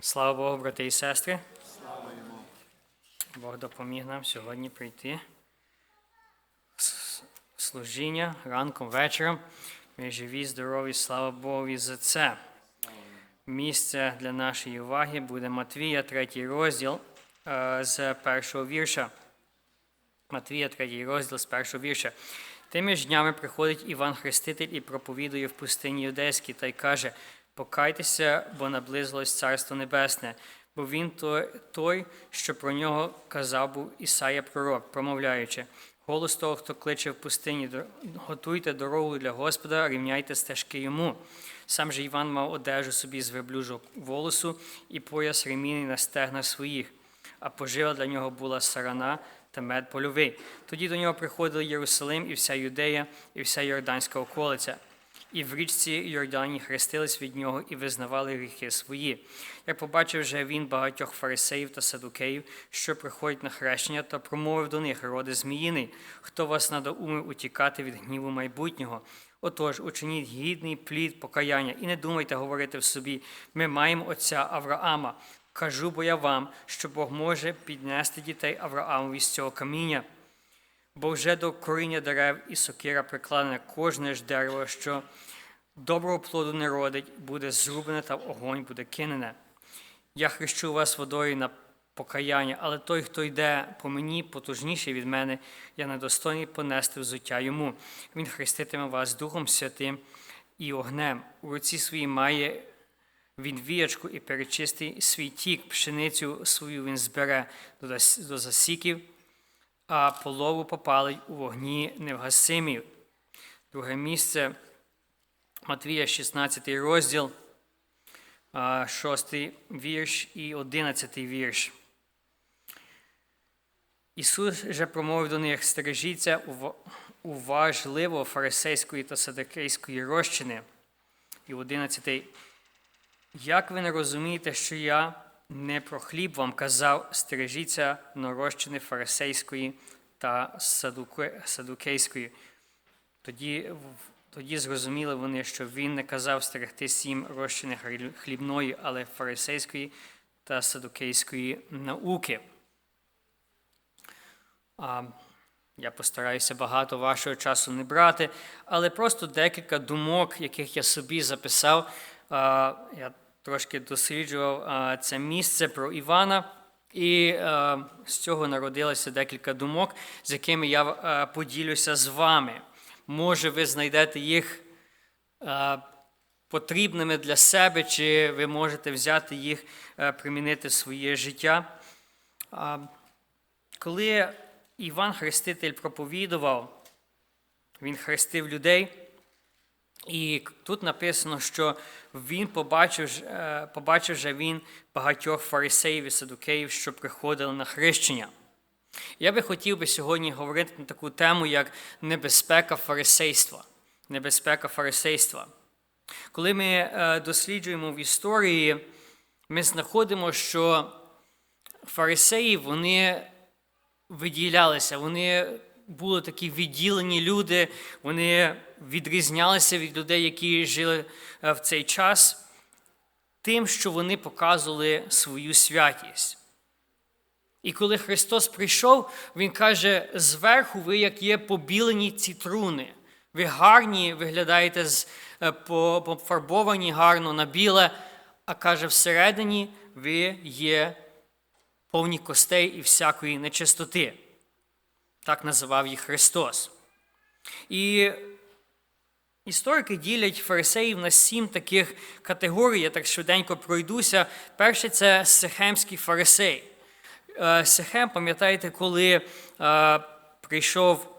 Слава Богу, брати і сестри. Слава Йому. Бог допоміг нам сьогодні прийти служіння ранком, вечором. Ми живі, здорові, слава Богу за це. Місце для нашої уваги буде Матвія, третій розділ е, з першого вірша. Матвія, третій розділ з першого вірша. Тими ж днями приходить Іван Хреститель і проповідує в пустині Юдейській та й каже: Покайтеся, бо наблизилось Царство Небесне, бо він той, що про нього казав був Ісая пророк, промовляючи. Голос того, хто кличе в пустині, готуйте дорогу для Господа, рівняйте стежки йому. Сам же Іван мав одежу собі з верблюжого волосу і пояс ремінний на стегнах своїх а пожива для нього була сарана та мед польовий. Тоді до нього приходили Єрусалим і вся Юдея, і вся Йорданська околиця. І в річці Йордані хрестились від нього і визнавали гріхи свої. Як побачив же він багатьох фарисеїв та садукеїв, що приходять на хрещення, та промовив до них, роди зміїний, хто вас надоумив утікати від гніву майбутнього. Отож, учиніть гідний плід покаяння, і не думайте говорити в собі, ми маємо отця Авраама. Кажу бо я вам, що Бог може піднести дітей Авраамові з цього каміння. Бо вже до коріння дерев і сокира прикладене кожне ж дерево, що доброго плоду не родить, буде зрубане та в огонь буде кинене. Я хрещу вас водою на покаяння, але той, хто йде по мені, потужніший від мене, я недостойний понести взуття йому. Він хреститиме вас Духом Святим і огнем. У руці своїй має він віячку і перечистий свій тік, пшеницю свою він збере до засіків, а полову попалить у вогні невгасимів. Друге місце Матвія, 16 розділ, 6 вірш і 11 вірш. Ісус же промовив до них: стережіться уважливо фарисейської та садикейської розчини. І 11. Як ви не розумієте, що я не про хліб вам казав, стережіться норощини фарисейської та садуке- садукейської? Тоді, тоді зрозуміли вони, що він не казав стерегти сім розчини хлібної, але фарисейської та садукейської науки. А, я постараюся багато вашого часу не брати, але просто декілька думок, яких я собі записав. А, Я трошки досліджував це місце про Івана, і а, з цього народилося декілька думок, з якими я а, поділюся з вами. Може, ви знайдете їх а, потрібними для себе, чи ви можете взяти їх, примінити в своє життя. Коли Іван Хреститель проповідував, він хрестив людей, і тут написано, що він побачив, е, побачив же він багатьох фарисеїв і садукеїв, що приходили на хрещення. Я би хотів би сьогодні говорити на таку тему, як небезпека фарисейства. Небезпека фарисейства. Коли ми е, досліджуємо в історії, ми знаходимо, що фарисеї вони виділялися, вони були такі відділені люди, вони відрізнялися від людей, які жили е, в цей час, тим, що вони показували свою святість. І коли Христос прийшов, Він каже: зверху ви, як є побілені ці труни. Ви гарні, виглядаєте е, пофарбовані гарно на біле, а каже, всередині ви є повні костей і всякої нечистоти. Так називав їх Христос. І історики ділять фарисеїв на сім таких категорій. Я так швиденько пройдуся. Перший це Сихемський фарисей. Е, Сихем, пам'ятаєте, коли е, прийшов,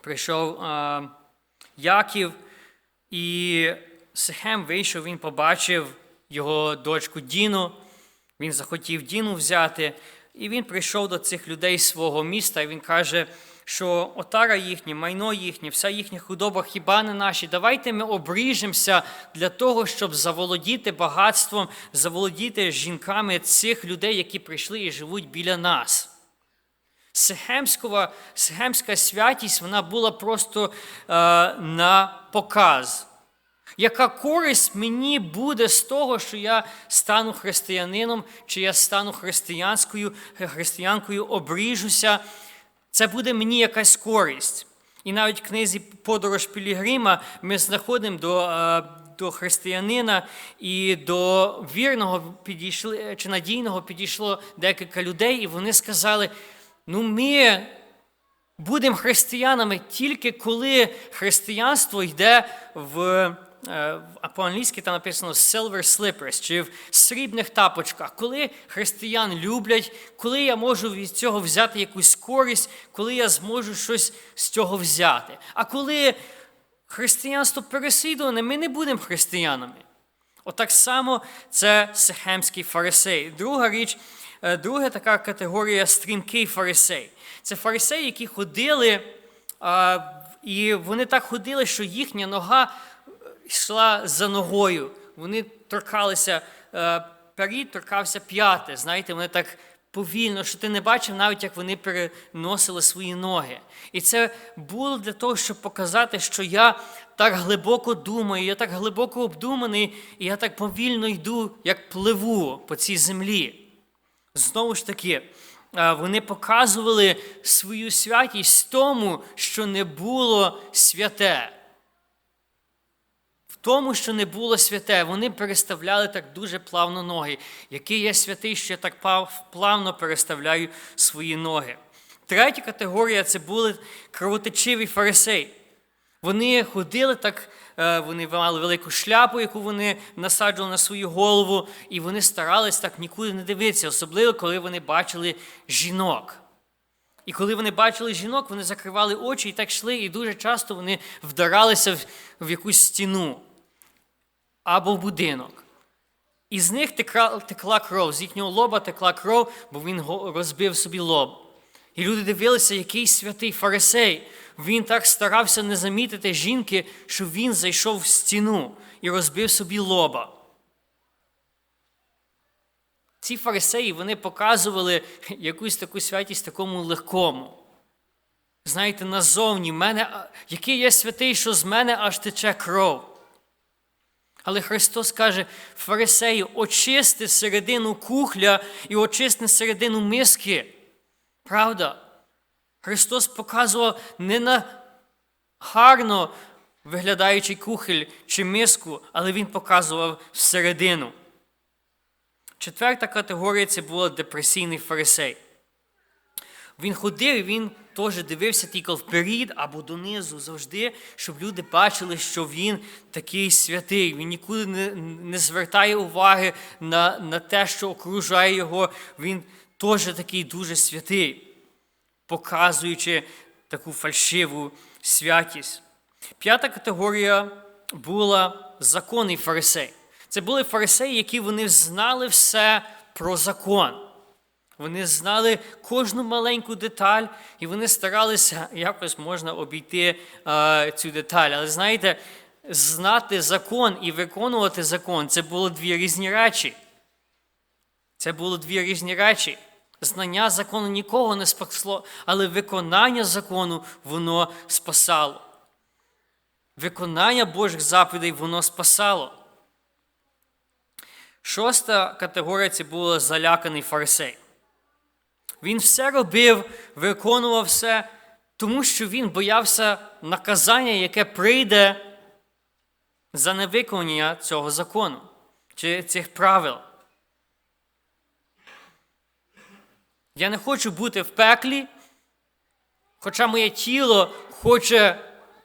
прийшов е, Яків, і Сихем вийшов, він побачив його дочку Діну. Він захотів Діну взяти, і він прийшов до цих людей свого міста, і він каже, що отара їхнє, майно їхнє, вся їхня худоба хіба не наші. Давайте ми обріжемося для того, щоб заволодіти багатством, заволодіти жінками цих людей, які прийшли і живуть біля нас. Сихемська святість вона була просто е, на показ. Яка користь мені буде з того, що я стану християнином, чи я стану християнською, християнкою, обріжуся? Це буде мені якась користь. І навіть в книзі Подорож Пілігрима ми знаходимо до, е, до християнина і до вірного підійшли, чи надійного підійшло декілька людей, і вони сказали: ну, ми будемо християнами тільки коли християнство йде в. Е, по-англійськи там написано silver slippers, чи в срібних тапочках. Коли християн люблять, коли я можу від цього взяти якусь користь, коли я зможу щось з цього взяти. А коли християнство переслідуване, ми не будемо християнами. Отак само це сихемський фарисей. Друга річ, е, друга така категорія стрімкий фарисей. Це фарисеї, які ходили, і вони так ходили, що їхня нога йшла за ногою. Вони торкалися, е, перід торкався п'яти. Знаєте, вони так повільно, що ти не бачив навіть, як вони переносили свої ноги. І це було для того, щоб показати, що я так глибоко думаю, я так глибоко обдуманий, і я так повільно йду, як пливу по цій землі. Знову ж таки, е, вони показували свою святість тому, що не було святе. Тому, що не було святе, вони переставляли так дуже плавно ноги. Який я святий, що я так плавно переставляю свої ноги. Третя категорія це були кровотечиві фарисеї. Вони ходили так, е, вони мали велику шляпу, яку вони насаджували на свою голову, і вони старались так нікуди не дивитися, особливо коли вони бачили жінок. І коли вони бачили жінок, вони закривали очі і так йшли, і дуже часто вони вдаралися в якусь стіну або в будинок. І з них текла, кров, з їхнього лоба текла кров, бо він розбив собі лоб. І люди дивилися, який святий фарисей. Він так старався не замітити жінки, що він зайшов в стіну і розбив собі лоба. Ці фарисеї вони показували якусь таку святість такому легкому. Знаєте, назовні, мене, який я святий, що з мене аж тече кров. Але Христос каже, фарисеї, очисти середину кухля і очисти середину миски. Правда? Христос показував не на гарно виглядаючий кухоль чи миску, але Він показував всередину. Четверта категорія це була депресійний фарисей. Він ходив, він теж дивився тільки вперед або донизу завжди, щоб люди бачили, що він такий святий. Він нікуди не, не звертає уваги на, на те, що окружає його. Він теж такий дуже святий, показуючи таку фальшиву святість. П'ята категорія була законний фарисей. Це були фарисеї, які вони знали все про закон. Вони знали кожну маленьку деталь, і вони старалися якось можна обійти е, цю деталь. Але знаєте, знати закон і виконувати закон це було дві різні речі. Це було дві різні речі. Знання закону нікого не спасло, але виконання закону воно спасало. Виконання Божих заповідей воно спасало. Шоста категорія це був заляканий фарисей. Він все робив, виконував все, тому що він боявся наказання, яке прийде за невиконання цього закону чи цих правил. Я не хочу бути в пеклі, хоча моє тіло хоче,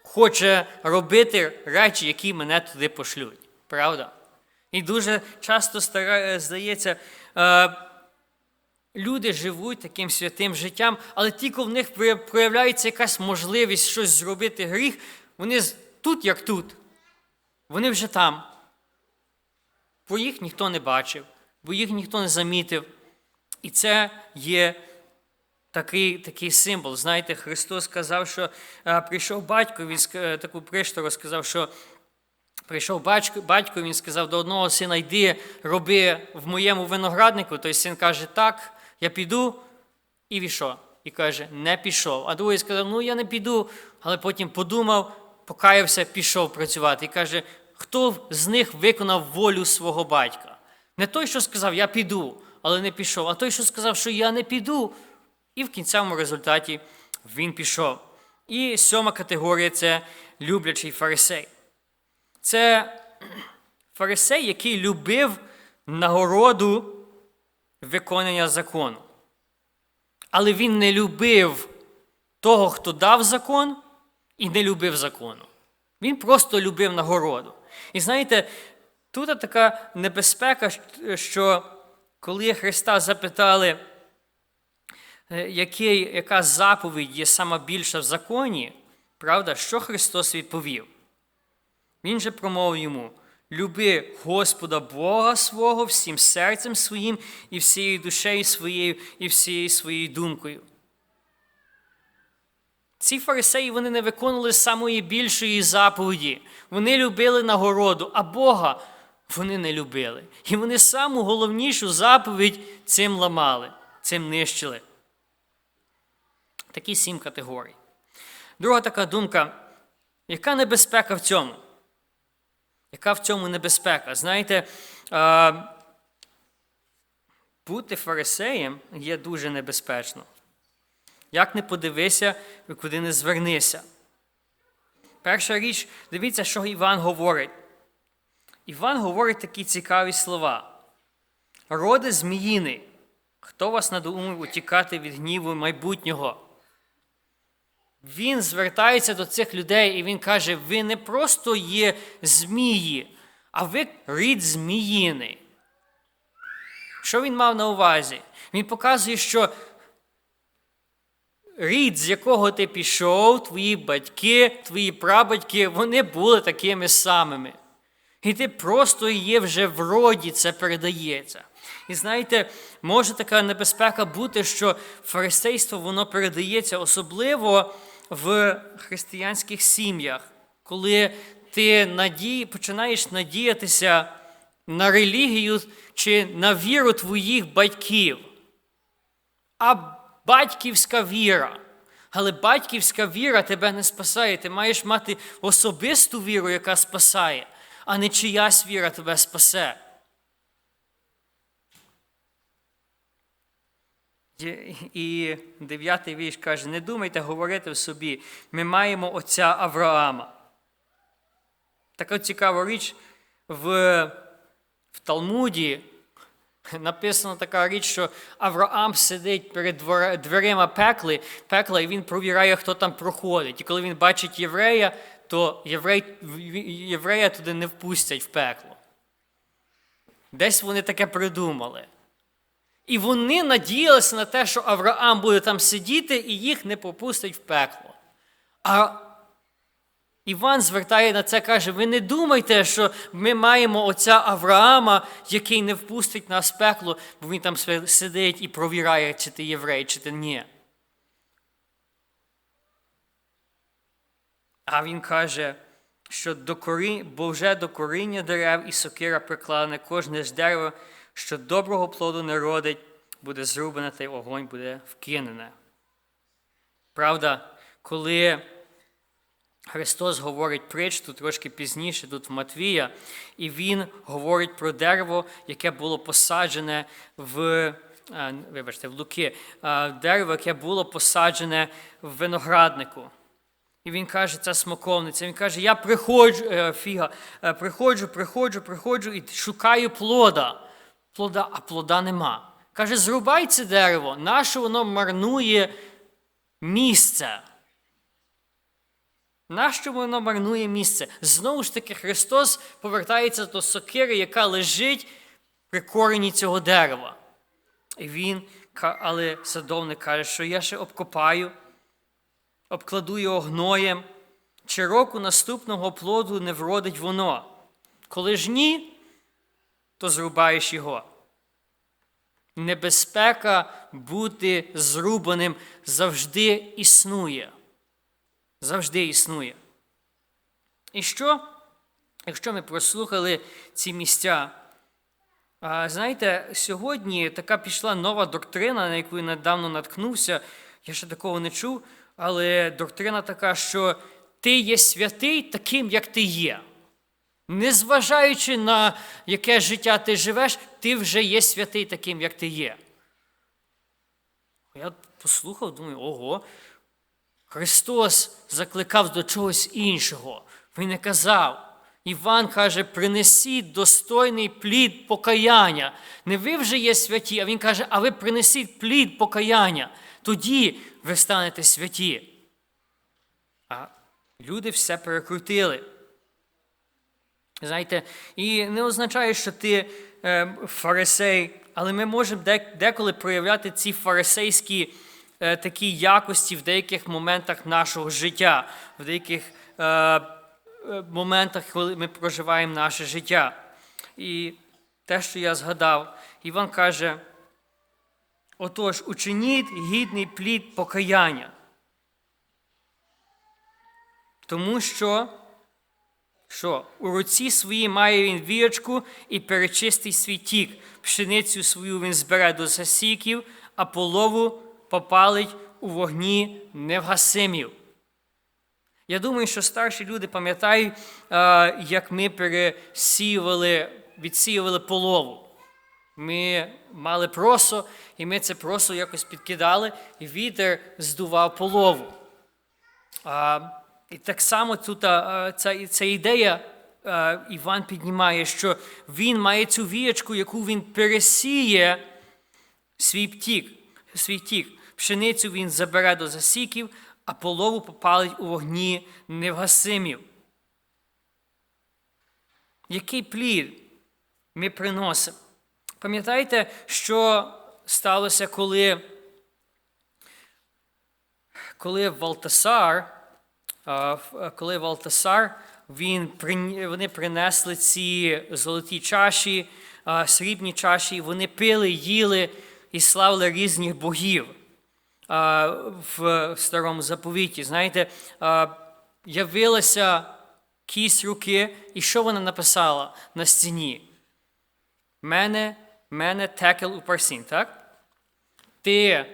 хоче робити речі, які мене туди пошлють. Правда? І дуже часто стара- здається, е, люди живуть таким святим життям, але тільки в них проявляється якась можливість щось зробити гріх, вони тут, як тут. Вони вже там. Бо їх ніхто не бачив, бо їх ніхто не замітив. І це є такий, такий символ. Знаєте, Христос сказав, що е, прийшов батько, він е, таку приштору сказав, що Прийшов батько, батько, він сказав до одного сина, йди, роби в моєму винограднику. Той син каже, так, я піду, і війшов. І каже, не пішов. А другий сказав, ну я не піду, але потім подумав, покаявся, пішов працювати. І каже, хто з них виконав волю свого батька. Не той, що сказав, я піду, але не пішов, а той, що сказав, що я не піду, і в кінцевому результаті він пішов. І сьома категорія це люблячий фарисей. Це фарисей, який любив нагороду виконання закону. Але він не любив того, хто дав закон, і не любив закону. Він просто любив нагороду. І знаєте, тут така небезпека, що коли Христа запитали, е, який, яка заповідь є сама більша в законі, правда, що Христос відповів? Він же промовив йому: люби Господа Бога свого всім серцем своїм і всією душею своєю, і всією своєю думкою. Ці фарисеї вони не виконували самої більшої заповіді. Вони любили нагороду, а Бога вони не любили. І вони саму головнішу заповідь цим ламали, цим нищили. Такі сім категорій. Друга така думка, яка небезпека в цьому? Яка в цьому небезпека? Знаєте, бути фарисеєм є дуже небезпечно. Як не подивися, куди не звернися. Перша річ, дивіться, що Іван говорить. Іван говорить такі цікаві слова. Роди зміїни, хто вас надумав утікати від гніву майбутнього? Він звертається до цих людей і він каже: ви не просто є змії, а ви рід зміїни. Що він мав на увазі? Він показує, що рід, з якого ти пішов, твої батьки, твої прабатьки, вони були такими самими. І ти просто є вже в роді, це передається. І знаєте, може така небезпека бути, що фарисейство воно передається особливо в християнських сім'ях, коли ти надій, починаєш надіятися на релігію чи на віру твоїх батьків. А батьківська віра. Але батьківська віра тебе не спасає. Ти маєш мати особисту віру, яка спасає, а не чиясь віра тебе спасе. І дев'ятий вірш каже: не думайте говорити в собі, ми маємо отця Авраама. Така цікава річ в, в Талмуді написана така річ, що Авраам сидить перед дверима пекли, пекла, і він провіряє, хто там проходить. І коли він бачить єврея, то єврей, єврея туди не впустять в пекло. Десь вони таке придумали. І вони надіялися на те, що Авраам буде там сидіти і їх не попустить в пекло. А Іван звертає на це, каже: ви не думайте, що ми маємо отця Авраама, який не впустить нас в пекло, бо він там сидить і провіряє, чи ти єврей, чи ти ні. А він каже, що до корінь, бо вже до коріння дерев і сокира прикладене кожне ж дерево, що доброго плоду не родить, буде зрубане, та й огонь буде вкинене. Правда, коли Христос говорить притчу трошки пізніше, тут в Матвія, і Він говорить про дерево, яке було посаджене в вибачте, в Луки, дерево, яке було посаджене в винограднику. І він каже, це смоковниця. Він каже, я приходжу, е, фіга, е, приходжу, приходжу, приходжу і шукаю плода. Плода, а плода нема. Каже, зрубай це дерево, наше воно марнує місце. Нащо воно марнує місце? Знову ж таки, Христос повертається до сокири, яка лежить при корені цього дерева. І він, але садовник каже, що я ще обкопаю, обкладу його гноєм, чи року наступного плоду не вродить воно. Коли ж ні, то зрубаєш його. Небезпека бути зрубаним завжди існує завжди існує. І що, якщо ми прослухали ці місця? Знаєте, сьогодні така пішла нова доктрина, на яку я недавно наткнувся, я ще такого не чув, але доктрина така, що ти є святий таким, як ти є. Незважаючи на яке життя ти живеш, ти вже є святий таким, як ти є. Я послухав, думаю, ого, Христос закликав до чогось іншого. Він не казав. Іван каже, принесіть достойний плід покаяння. Не ви вже є святі, а він каже, а ви принесіть плід покаяння. Тоді ви станете святі. А люди все перекрутили. Знаєте, і не означає, що ти е, фарисей, але ми можемо деколи проявляти ці фарисейські е, такі якості в деяких моментах нашого життя, в деяких е, е, моментах, коли ми проживаємо наше життя. І те, що я згадав, Іван каже: отож, учиніть гідний плід покаяння. Тому що. Що у руці своїй має він віячку і перечистить свій тік. Пшеницю свою він збере до засіків, а полову попалить у вогні невгасимів. Я думаю, що старші люди пам'ятають, як ми пересіювали, відсіювали полову. Ми мали просо, і ми це просо якось підкидали, і вітер здував полову. І так само тут ця, ця ідея Іван піднімає, що він має цю віячку, яку він пересіє свій тік, свій тік. Пшеницю він забере до засіків, а полову попалить у вогні невгасимів. Який плід ми приносимо? Пам'ятаєте, що сталося, коли, коли Валтасар коли Валтасар, він, вони принесли ці золоті чаші, срібні чаші, і вони пили, їли і славили різних богів в старому заповіті. Знаєте, явилася кість руки, і що вона написала на стіні? Мене, мене текел у парсін, так? Ти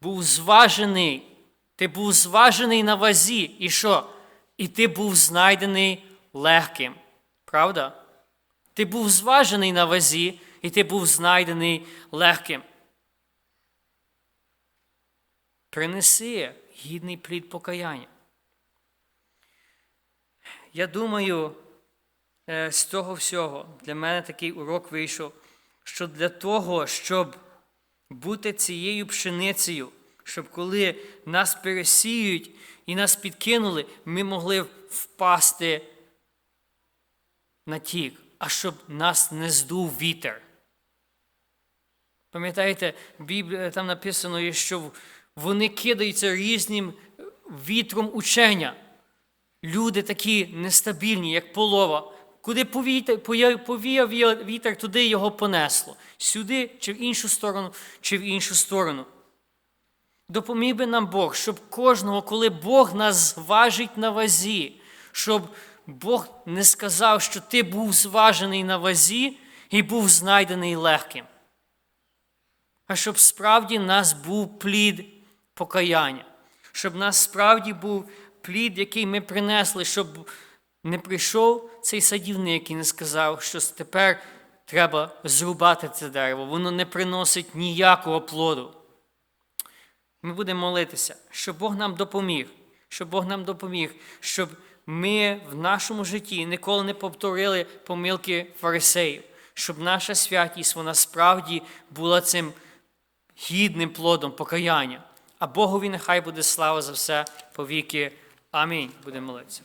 був зважений. Ти був зважений на вазі, і що? І ти був знайдений легким. Правда? Ти був зважений на вазі, і ти був знайдений легким. Принеси гідний плід покаяння. Я думаю, е, з того всього для мене такий урок вийшов, що для того, щоб бути цією пшеницею, щоб коли нас пересіють і нас підкинули, ми могли впасти на тік, а щоб нас не здув вітер. Пам'ятаєте, Біблія там написано, що вони кидаються різним вітром учення. Люди такі нестабільні, як полова. Куди повіяв вітер, туди його понесло. Сюди, чи в іншу сторону, чи в іншу сторону. Допоміг би нам Бог, щоб кожного, коли Бог нас зважить на вазі, щоб Бог не сказав, що ти був зважений на вазі і був знайдений легким. А щоб справді нас був плід покаяння, щоб нас справді був плід, який ми принесли, щоб не прийшов цей садівник і не сказав, що тепер треба зрубати це дерево. Воно не приносить ніякого плоду. Ми будемо молитися, щоб Бог нам допоміг, щоб Бог нам допоміг, щоб ми в нашому житті ніколи не повторили помилки фарисеїв, щоб наша святість вона справді була цим гідним плодом покаяння. А Богові нехай буде слава за все повіки. Амінь. Будемо молитися.